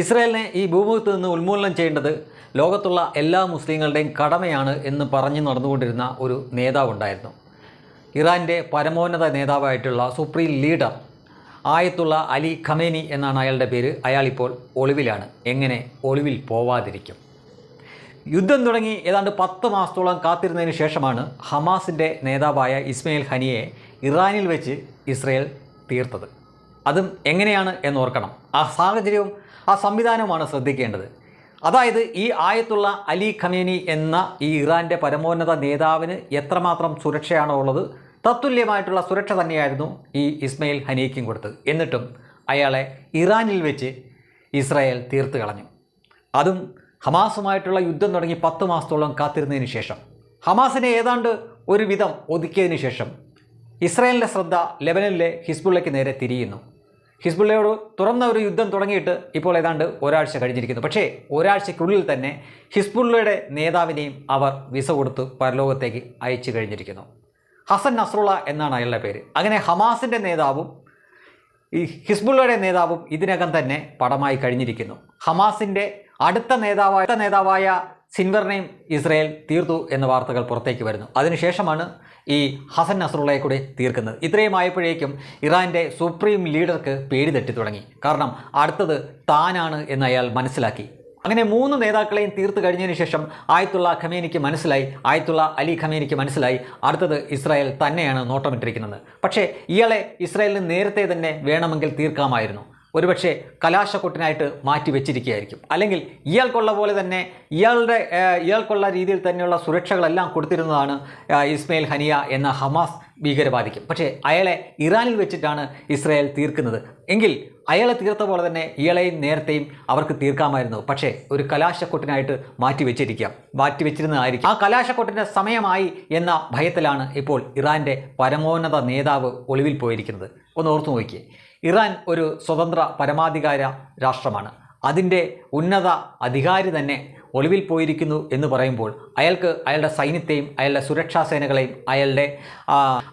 ഇസ്രായേലിനെ ഈ ഭൂമുഖത്ത് നിന്ന് ഉന്മൂലനം ചെയ്യേണ്ടത് ലോകത്തുള്ള എല്ലാ മുസ്ലിങ്ങളുടെയും കടമയാണ് എന്ന് പറഞ്ഞു നടന്നുകൊണ്ടിരുന്ന ഒരു നേതാവുണ്ടായിരുന്നു. ഇറാന്റെ പരമോന്നത നേതാവായിട്ടുള്ള supreme leader Ayatollah Ali Khamenei എന്നാണ് അയാളുടെ പേര്. അയാളിപ്പോൾ ഒളിവിലാണ്. എങ്ങനെ ഒളിവിൽ പോവാതിരിക്കും? യുദ്ധം തുടങ്ങി ഏതാണ്ട് പത്ത് മാസത്തോളം കാത്തിരുന്നതിന് ശേഷമാണ് ഹമാസിന്റെ നേതാവായ ഇസ്മയിൽ ഹനിയെ ഇറാനിൽ വെച്ച് ഇസ്രയേൽ തീർത്തത്. അതും എങ്ങനെയാണ് എന്നോർക്കണം ആ സാഹചര്യവും ആ സംവിധാനവുമാണ് ശ്രദ്ധിക്കേണ്ടത്. അതായത് ഈ ആയത്തുള്ള അലി ഖമേനി എന്ന ഈ ഇറാന്റെ പരമോന്നത നേതാവിന് എത്രമാത്രം സുരക്ഷയാണോ ഉള്ളത് തത്തുല്യമായിട്ടുള്ള സുരക്ഷ തന്നെയായിരുന്നു ഈ ഇസ്മയിൽ ഹനീക്കും കൊടുത്തത്. എന്നിട്ടും അയാളെ ഇറാനിൽ വെച്ച് ഇസ്രായേൽ തീർത്ത് കളഞ്ഞു. അതും ഹമാസുമായിട്ടുള്ള യുദ്ധം തുടങ്ങി പത്ത് മാസത്തോളം കാത്തിരുന്നതിന് ശേഷം. ഹമാസിനെ ഏതാണ്ട് ഒരുവിധം ഒതുക്കിയതിനു ശേഷം ഇസ്രായേലിന്റെ ശ്രദ്ധ ലെബനനിലെ ഹിസ്ബുള്ളയ്ക്ക് നേരെ തിരിയുന്നു. ഹിസ്ബുള്ളയോട് തുറന്ന ഒരു യുദ്ധം തുടങ്ങിയിട്ട് ഇപ്പോൾ ഏതാണ്ട് ഒരാഴ്ച കഴിഞ്ഞിരിക്കുന്നു. പക്ഷേ ഒരാഴ്ചയ്ക്കുള്ളിൽ തന്നെ ഹിസ്ബുള്ളയുടെ നേതാവിനെയും അവർ വിസ കൊടുത്ത് പരലോകത്തേക്ക് അയച്ചു കഴിഞ്ഞിരിക്കുന്നു. ഹസൻ നസ്രുള്ള എന്നാണ് അയാളുടെ പേര്. അങ്ങനെ ഹമാസിന്റെ നേതാവും ഈ ഹിസ്ബുള്ളയുടെ നേതാവും ഇതിനകം തന്നെ പടമായി കഴിഞ്ഞിരിക്കുന്നു. ഹമാസിന്റെ അടുത്ത നേതാവായ നേതാവായ സിൻവറിനെയും ഇസ്രയേൽ തീർത്തു എന്ന വാർത്തകൾ പുറത്തേക്ക് വരുന്നു. അതിനുശേഷമാണ് ഈ ഹസൻ നസറുള്ളയെ കൂടി തീർക്കുന്നത്. ഇത്രയും ആയപ്പോഴേക്കും ഇറാന്റെ സുപ്രീം ലീഡർക്ക് പേടി തെറ്റി തുടങ്ങി. കാരണം അടുത്തത് താനാണ് എന്ന് അയാൾ മനസ്സിലാക്കി. അങ്ങനെ മൂന്ന് നേതാക്കളെയും തീർത്ത് കഴിഞ്ഞതിന് ശേഷം ആയത്തുള്ള ഖമേനിക്ക് മനസ്സിലായി ആയത്തുള്ള അലി ഖമേനിക്ക് മനസ്സിലായി അടുത്തത് ഇസ്രായേൽ തന്നെയാണ് നോട്ടമിട്ടിരിക്കുന്നത്. പക്ഷേ ഇയാളെ ഇസ്രായേലിന് നേരത്തെ തന്നെ വേണമെങ്കിൽ തീർക്കാമായിരുന്നു. ഒരുപക്ഷെ കലാശക്കൊട്ടിനായിട്ട് മാറ്റി വെച്ചിരിക്കുകയായിരിക്കും. അല്ലെങ്കിൽ ഇയാൾക്കുള്ള പോലെ തന്നെ ഇയാളുടെ ഇയാൾക്കുള്ള രീതിയിൽ തന്നെയുള്ള സുരക്ഷകളെല്ലാം കൊടുത്തിരുന്നതാണ് ഇസ്മയിൽ ഹനിയ എന്ന ഹമാസ് ഭീകരവാദിക്കും. പക്ഷേ അയാളെ ഇറാനിൽ വെച്ചിട്ടാണ് ഇസ്രായേൽ തീർക്കുന്നത്. എങ്കിൽ അയാളെ തീർത്ത പോലെ തന്നെ ഇയാളെയും നേരത്തെയും അവർക്ക് തീർക്കാമായിരുന്നു. പക്ഷേ ഒരു കലാശക്കൊട്ടിനായിട്ട് മാറ്റി വെച്ചിരിക്കാം. മാറ്റി വെച്ചിരുന്നതായിരിക്കും. ആ കലാശക്കൊട്ടിന്റെ സമയമായി എന്ന ഭയത്തിലാണ് ഇപ്പോൾ ഇറാന്റെ പരമോന്നത നേതാവ് ഒളിവിൽ പോയിരിക്കുന്നത്. ഒന്ന് ഓർത്തു നോക്കിയേ. ഇറാൻ ഒരു സ്വതന്ത്ര പരമാധികാര രാഷ്ട്രമാണ്. അതിന്റെ ഉന്നത അധികാരി തന്നെ ഒളിവിൽ പോയിരിക്കുന്നു എന്ന് പറയുമ്പോൾ അയാൾക്ക് അയാളുടെ സൈന്യത്തെയും അയാളുടെ സുരക്ഷാ സേനകളെയും അയാളുടെ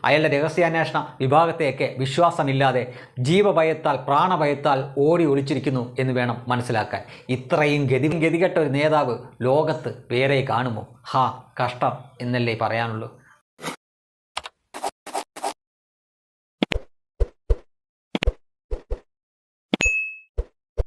അയാളുടെ രഹസ്യാന്വേഷണ വിഭാഗത്തെയൊക്കെ വിശ്വാസമില്ലാതെ ജീവഭയത്താൽ പ്രാണഭയത്താൽ ഓടി ഒളിച്ചിരിക്കുന്നു എന്ന് വേണം മനസ്സിലാക്കാൻ. ഇത്രയും ഗതി ഗതികെട്ട ഒരു നേതാവ് ലോകത്ത് വേറെ കാണുമോ? ഹാ കഷ്ടം എന്നല്ലേ പറയാനുള്ളൂ.